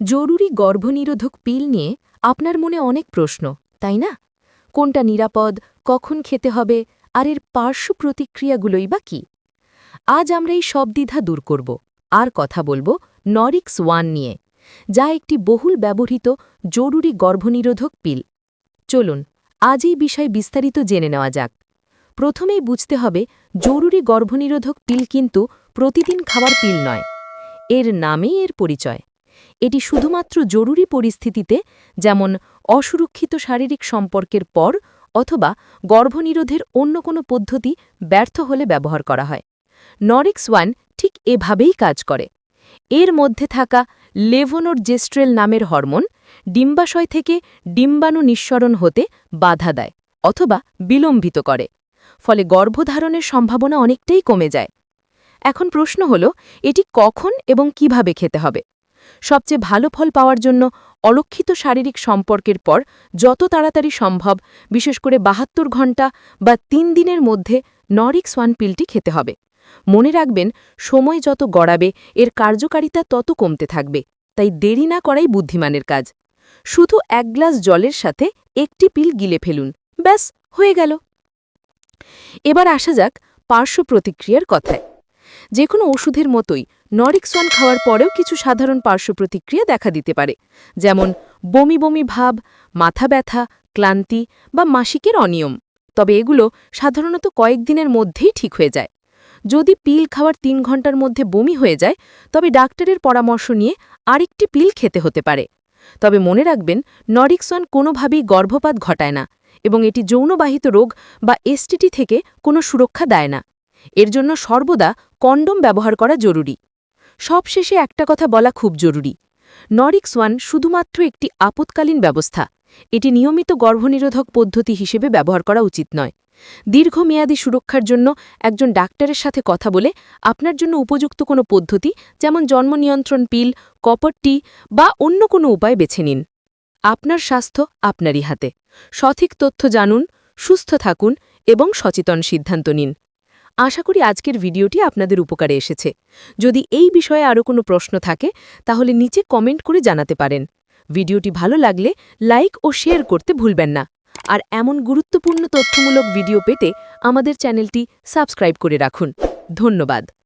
জরুরি গর্ভনিরোধক পিল নিয়ে আপনার মনে অনেক প্রশ্ন, তাই না? কোনটা নিরাপদ, কখন খেতে হবে, আর এর পার্শ্ব প্রতিক্রিয়াগুলোই বা কী? আজ আমরা এই সব দ্বিধা দূর করব। আর কথা বলব নরিক্স ওয়ান নিয়ে, যা একটি বহুল ব্যবহৃত জরুরি গর্ভনিরোধক পিল। চলুন, আজ এই বিষয়ে বিস্তারিত জেনে নেওয়া যাক। প্রথমেই বুঝতে হবে, জরুরি গর্ভনিরোধক পিল কিন্তু প্রতিদিন খাবার পিল নয়। এর নামেই এর পরিচয়। এটি শুধুমাত্র জরুরি পরিস্থিতিতে, যেমন অসুরক্ষিত শারীরিক সম্পর্কের পর অথবা গর্ভনিরোধের অন্য কোনো পদ্ধতি ব্যর্থ হলে ব্যবহার করা হয়। নরিক্স ওয়ান ঠিক এভাবেই কাজ করে। এর মধ্যে থাকা লেভোনোরজেস্ট্রেল নামের হরমোন ডিম্বাশয় থেকে ডিম্বাণু নিঃসরণ হতে বাধা দেয় অথবা বিলম্বিত করে, ফলে গর্ভধারণের সম্ভাবনা অনেকটাই কমে যায়। এখন প্রশ্ন হল, এটি কখন এবং কীভাবে খেতে হবে? সবচেয়ে ভালো ফল পাওয়ার জন্য অলক্ষিত শারীরিক সম্পর্কের পর যত তাড়াতাড়ি সম্ভব, বিশেষ করে বাহাত্তর ঘণ্টা বা তিন দিনের মধ্যে নরিক্স ওয়ান পিলটি খেতে হবে। মনে রাখবেন, সময় যত গড়াবে, এর কার্যকারিতা তত কমতে থাকবে, তাই দেরি না করাই বুদ্ধিমানের কাজ। শুধু এক গ্লাস জলের সাথে একটি পিল গিলে ফেলুন, ব্যাস, হয়ে গেল। এবার আসা যাক পার্শ্ব প্রতিক্রিয়ার কথায়। যে কোনো ওষুধের মতোই নরিক্সওয়ান খাওয়ার পরেও কিছু সাধারণ পার্শ্ব প্রতিক্রিয়া দেখা দিতে পারে, যেমন বমি বমি ভাব, মাথা ব্যথা, ক্লান্তি বা মাসিকের অনিয়ম। তবে এগুলো সাধারণত কয়েকদিনের মধ্যেই ঠিক হয়ে যায়। যদি পিল খাওয়ার তিন ঘণ্টার মধ্যে বমি হয়ে যায়, তবে ডাক্তারের পরামর্শ নিয়ে আরেকটি পিল খেতে হতে পারে। তবে মনে রাখবেন নরিক্সন কোনোভাবেই গর্ভপাত ঘটায় না এবং এটি যৌনবাহিত রোগ বা এসটিটি থেকে কোনো সুরক্ষা দেয় না। এর জন্য সর্বদা কন্ডম ব্যবহার করা জরুরি। সবশেষে একটা কথা বলা খুব জরুরি। নরিক্স ওয়ান শুধুমাত্র একটি আপৎকালীন ব্যবস্থা। এটি নিয়মিত গর্ভনিরোধক পদ্ধতি হিসেবে ব্যবহার করা উচিত নয়। দীর্ঘমেয়াদী সুরক্ষার জন্য একজন ডাক্তারের সাথে কথা বলে আপনার জন্য উপযুক্ত কোনো পদ্ধতি, যেমন জন্ম নিয়ন্ত্রণ পিল, কপার টি, বা অন্য কোনো উপায় বেছে নিন। আপনার স্বাস্থ্য আপনারই হাতে। সঠিক তথ্য জানুন, সুস্থ থাকুন এবং সচেতন সিদ্ধান্ত নিন। আশা করি আজকের ভিডিওটি আপনাদের উপকারে এসেছে। যদি এই বিষয়ে আরও কোনো প্রশ্ন থাকে, তাহলে নিচে কমেন্ট করে জানাতে পারেন। ভিডিওটি ভালো লাগলে লাইক ও শেয়ার করতে ভুলবেন না। আর এমন গুরুত্বপূর্ণ তথ্যমূলক ভিডিও পেতে আমাদের চ্যানেলটি সাবস্ক্রাইব করে রাখুন। ধন্যবাদ।